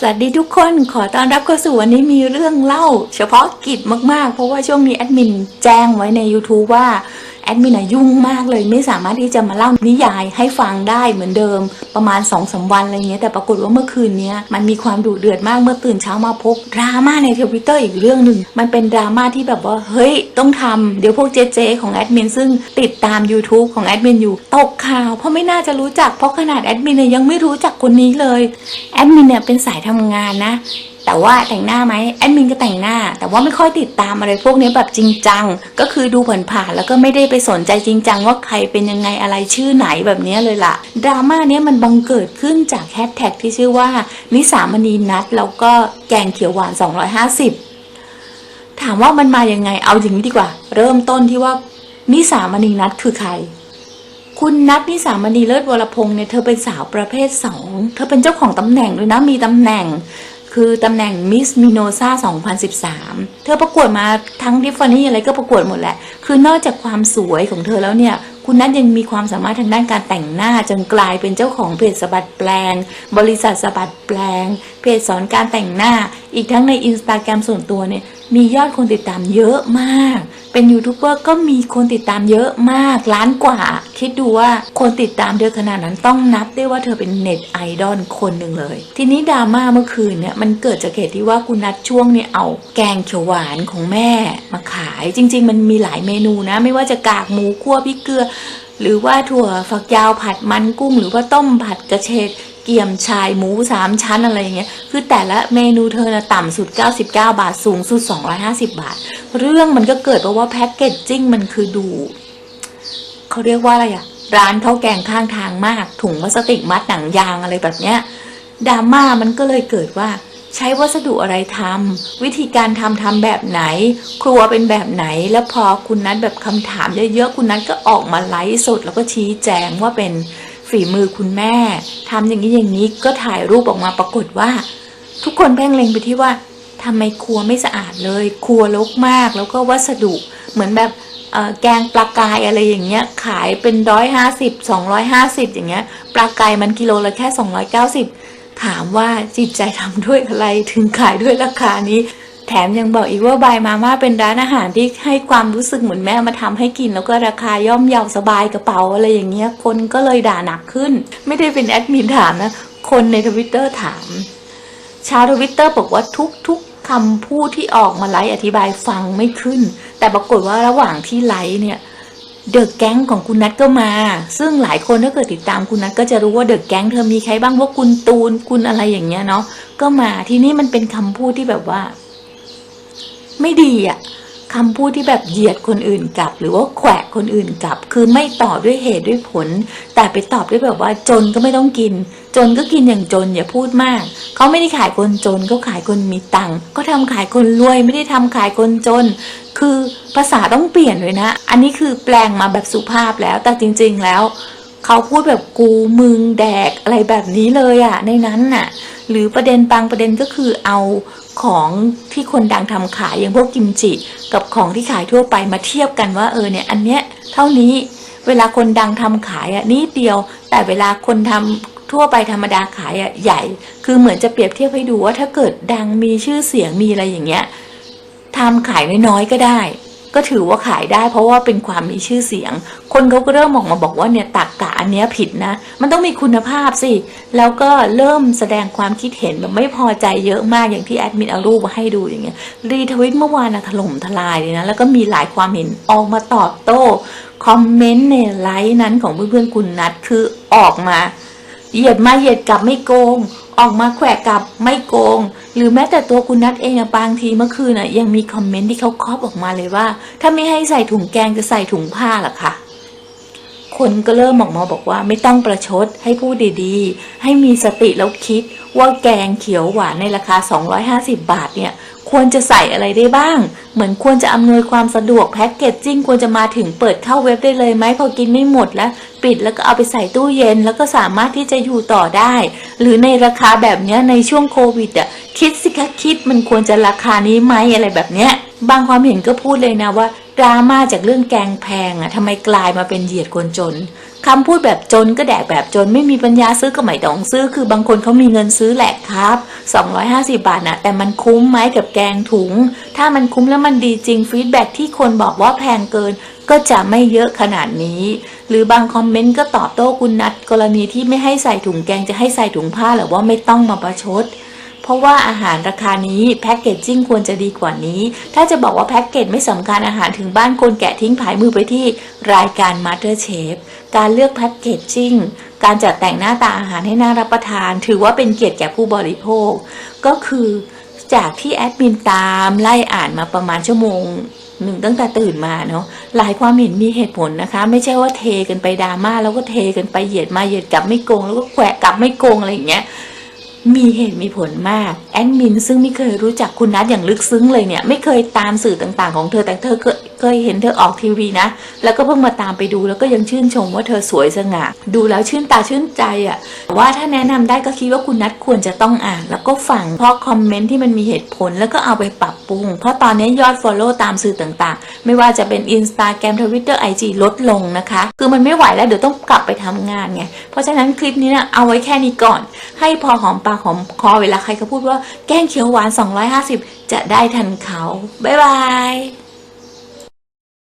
สวัสดีทุกคนขอต้อนรับเข้าสู่วันนี้มีเรื่องเล่า เฉพาะกิจมากๆ เพราะว่าช่วงนี้แอดมินแจ้งไว้ใน YouTube ว่า แอดมินยุ่งมากเลยไม่สามารถที่จะมาเล่านิยายให้ฟังได้เหมือนเดิมประมาณ2อสวันอะไรเงี้ยแต่ปรากฏว่าเมื่อคืนเนี้ยมันมีความดุเดือดมากเมื่อตื่นเช้ามาพบดราม่าในทวิตเตอร์อีกเรื่องหนึ่งมันเป็นดราม่าที่แบบว่าเฮ้ยต้องทำเดี๋ยวพวกเจเจของแอดมินซึ่งติดตาม YouTube ของแอดมินอยู่ตกข่าวเพราะไม่น่าจะรู้จักเพราะขนาดแอดมินเนี่ยยังไม่รู้จักคนนี้เลยแอดมินเนี่ยเป็นสายทำงานนะ แต่ว่าแต่งหน้าไหมแอดมินก็แต่งหน้า แต่ว่าไม่ค่อยติดตามอะไรพวกนี้แบบจริงจัง ก็คือดูผ่านๆแล้วก็ไม่ได้ไปสนใจจริงจังว่าใครเป็นยังไงอะไรชื่อไหนแบบนี้เลยล่ะดราม่าเนี้ยมันบังเกิดขึ้นจากแฮชแท็กที่ชื่อว่า นิสามณีนัทแล้วก็แกงเขียวหวาน 250 ถามว่ามันมายังไงเอาอย่างนี้ดีกว่า เริ่มต้นที่ว่านิสามณีนัทคือใครคุณนัทนิสามณีเลิศวรพงษ์เนี่ยเธอเป็นสาวประเภทสอง เธอเป็นเจ้าของตำแหน่งด้วยนะมีตำแหน่ง คือตำแหน่งมิสมิโนซา2013 เธอประกวดมาทั้งดิฟฟานี่อะไรก็ประกวดหมดแหละ คือนอกจากความสวยของเธอแล้วเนี่ย คุณนัทยังมีความสามารถทางด้านการแต่งหน้า จนกลายเป็นเจ้าของเพจสบัดแปลง บริษัทสบัดแปลง เพจสอนการแต่งหน้า อีกทั้งในอินสตาแกรมส่วนตัวเนี่ย มียอดคนติดตามเยอะมาก เป็นยูทูบเบอร์ก็มีคนติดตามเยอะมากล้านกว่า คิดดูว่าคนติดตามเยอขนาดนั้นต้องนับได้ว่าเธอเป็นเน็ตไอดอลคนหนึ่งเลย ทีนี้ดราม่าเมื่อคืนเนี่ยมันเกิดจากเหตุที่ว่าคุณนัดช่วงเนี่ยเอาแกงเขียวหวานของแม่มาขาย จริง ๆ มันมีหลายเมนูนะ ไม่ว่าจะกากหมูคั่วพริกเกลือ หรือว่าถั่วฝักยาวผัดมันกุ้ง หรือว่าต้มผัดกระเฉดเกี่ยมชายหมูสามชั้นอะไรอย่างเงี้ย คือแต่ละเมนูเธอนะต่ำสุด 99 บาท สูงสุด 250 บาท เรื่องมันก็เกิดเพราะว่าแพ็กเกจจิ้งมันคือดู เขาเรียกว่าอะไรอะร้านข้าวแกงข้างทางมาก ถุงพลาสติกมัดหนังยางอะไรแบบเนี้ยดราม่ามันก็เลยเกิดว่า ใช้วัสดุอะไรทำวิธีการทำทำแบบไหน ครัวเป็นแบบไหน แล้วพอคุณนัทแบบคำถามเยอะๆคุณนัทก็ออกมาไลฟ์สดแล้วก็ชี้แจงว่าเป็นฝีมือคุณแม่ทำอย่างนี้อย่างนี้ก็ถ่ายรูปออกมาปรากฏว่า ทุกคนเพ่งเล็งไปที่ว่าทำไมครัวไม่สะอาดเลย ครัวรกมากแล้วก็วัสดุเหมือนแบบ แกงปลากายอะไรอย่างเงี้ยขายเป็นร้อยห้าสิบสองร้อยห้าสิบอย่างเงี้ยปลากายมันกิโลละแค่สองร้อยเก้าสิบถามว่าจิตใจทำด้วยอะไรถึงขายด้วยราคานี้ แถมยังบอกอีกว่าบายมาม่าเป็นร้านอาหารที่ให้ความรู้สึกเหมือนแม่มาทำให้กิน แล้วก็ราคาย่อมเยาสบายกระเป๋าอะไรอย่างเงี้ยคนก็เลยด่าหนักขึ้น ไม่ได้เป็นแอดมินถามนะ คนในทวิตเตอร์ถาม ชาวทวิตเตอร์บอกว่าทุกๆ คำพูดที่ออกมาไลฟ์อธิบายฟังไม่ขึ้น แต่ปรากฏว่าระหว่างที่ไลฟ์เนี่ยเดอะแก๊งของคุณนัทก็มา ซึ่งหลายคนถ้าเกิดติดตามคุณนัทก็จะรู้ว่าเดอะแก๊งเธอมีใครบ้างพวกคุณตูนคุณอะไรอย่างเงี้ยเนาะก็มาทีนี้มันเป็นคำพูดที่แบบว่า ไม่ดีอะ คำพูดที่แบบเหยียดคนอื่นกลับ หรือว่าแขวะคนอื่นกลับ คือไม่ตอบด้วยเหตุด้วยผล แต่ไปตอบด้วยแบบว่าจนก็ไม่ต้องกิน จนก็กินอย่างจนอย่าพูดมาก เขาไม่ได้ขายคนจนเขาขายคนมีตังค์ก็ทำขายคนรวยไม่ได้ทำขายคนจน คือภาษาต้องเปลี่ยนเลยนะ อันนี้คือแปลงมาแบบสุภาพแล้วแต่จริง ๆแล้ว เขาพูดแบบกูมึงแดกอะไรแบบนี้เลยอะในนั้นน่ะ หรือประเด็นบางประเด็นก็คือเอาของที่คนดังทำขายอย่างพวกกิมจิ กับของที่ขายทั่วไปมาเทียบกันว่าเออเนี่ยอันเนี้ยเท่านี้เวลาคนดังทำขายอะนิดเดียว แต่เวลาคนทำทั่วไปธรรมดาขายอะใหญ่ คือเหมือนจะเปรียบเทียบให้ดูว่าถ้าเกิดดังมีชื่อเสียงมีอะไรอย่างเงี้ยทำขายน้อยๆก็ได้ ก็ถือว่าขายได้ เพราะว่าเป็นความมีชื่อเสียง คนเขาก็เริ่มออกมาบอกว่าเนี่ยตักกะอันเนี้ยผิดนะ มันต้องมีคุณภาพสิ แล้วก็เริ่มแสดงความคิดเห็นแบบไม่พอใจเยอะมากอย่างที่แอดมินเอารูปมาให้ดูอย่างเงี้ยรีทวิตเมื่อวานนะถล่มทลายเลยนะแล้วก็มีหลายความเห็นออกมาตอบโต้คอมเมนต์ในไลฟ์นั้นของเพื่อนๆคุณนัทคือออกมาเหยียดมาเหยียดกลับไม่โกง ออกมาแขวะกลับไม่โกง หรือแม้แต่ตัวคุณนัทเองบางทีเมื่อคืนน่ะยังมีคอมเมนต์ที่เขาครอบออกมาเลยว่า ถ้าไม่ให้ใส่ถุงแกงจะใส่ถุงผ้าหรอคะคนก็เริ่มออกมาบอกว่าไม่ต้องประชดให้พูดดีๆ ให้มีสติแล้วคิดว่าแกงเขียวหวานในราคา 250 บาทเนี่ย ควรจะใส่อะไรได้บ้าง เหมือนควรจะอำนวยความสะดวกแพ็กเกจจิ้งควรจะมาถึงเปิดเข้าเว็บได้เลยไหมพอกินไม่หมดแล้ว ปิดแล้วก็เอาไปใส่ตู้เย็น แล้วก็สามารถที่จะอยู่ต่อได้ หรือในราคาแบบเนี้ยในช่วงโควิดอะคิดสิคะคิดมันควรจะราคานี้ไหมอะไรแบบเนี้ย บางความเห็นก็พูดเลยนะว่าดราม่าจากเรื่องแกงแพงอะทำไมกลายมาเป็นเหยียดคนจน คำพูดแบบจนก็แดกแบบจนไม่มีปัญญาซื้อก็ไม่ต้องซื้อ คือบางคนเขามีเงินซื้อแหละครับ 250 บาทนะแต่มันคุ้มไหมกับแกงถุง ถ้ามันคุ้มแล้วมันดีจริงฟีดแบ็ที่คนบอกว่าแพงเกิน ก็จะไม่เยอะขนาดนี้ หรือบางคอมเมนต์ก็ตอบโต้คุณนัดกรณีที่ไม่ให้ใส่ถุงแกงจะให้ใส่ถุงผ้าหรือว่าไม่ต้องมาประชด เพราะว่าอาหารราคานี้แพ็กเกจจิ้งควรจะดีกว่านี้ ถ้าจะบอกว่าแพ็กเกจไม่สำคัญอาหารถึงบ้านคนแกะทิ้งผายมือไปที่รายการ Master Chef การเลือกแพ็กเกจจิ้งการจัดแต่งหน้าตาอาหารให้น่ารับประทาน ถือว่าเป็นเกียรติแก่ผู้บริโภค ก็คือจากที่แอดมินตามไล่อ่านมาประมาณชั่วโมงหนึ่งตั้งแต่ตื่นมาเนาะหลายความเห็นมีเหตุผลนะคะ ไม่ใช่ว่าเทกันไปดราม่าแล้วก็เทกันไปเหยียดมาเหยียดกลับไม่โกงแล้วก็แขวะกลับไม่โกงอะไรอย่างเงี้ย มีเหตุมีผลมากแอดมินซึ่งไม่เคยรู้จักคุณนัทอย่างลึกซึ้งเลยเนี่ย ไม่เคยตามสื่อต่างๆ ของเธอแต่เธอเคยเคยเห็นเธอออกทีวีนะ แล้วก็เพิ่งมาตามไปดูแล้วก็ยังชื่นชมว่าเธอสวยสง่าดูแล้วชื่นตาชื่นใจอะ่ะว่าถ้าแนะนำได้ก็คิดว่าคุณนัทควรจะต้องอ่าน แล้วก็ฟังเพราะคอมเมนต์ที่มันมีเหตุผลแล้วก็เอาไปปรับปรุง เพราะตอนนี้ยอด Follow ตามสื่อต่างๆ ไม่ว่าจะเป็น Instagram Twitter IG ลดลงนะคะ คือมันไม่ไหวแล้วเดี๋ยวต้องกลับไปทำงานไงเพราะฉะนั้นคลิปนี้นะเอาไว้แค่นี้ก่อน ให้พอหอมปากหอมคอเวลาใครเขาพูดว่าแกงเขียวหวาน 250 จะได้ทันเขาบ๊ายบาย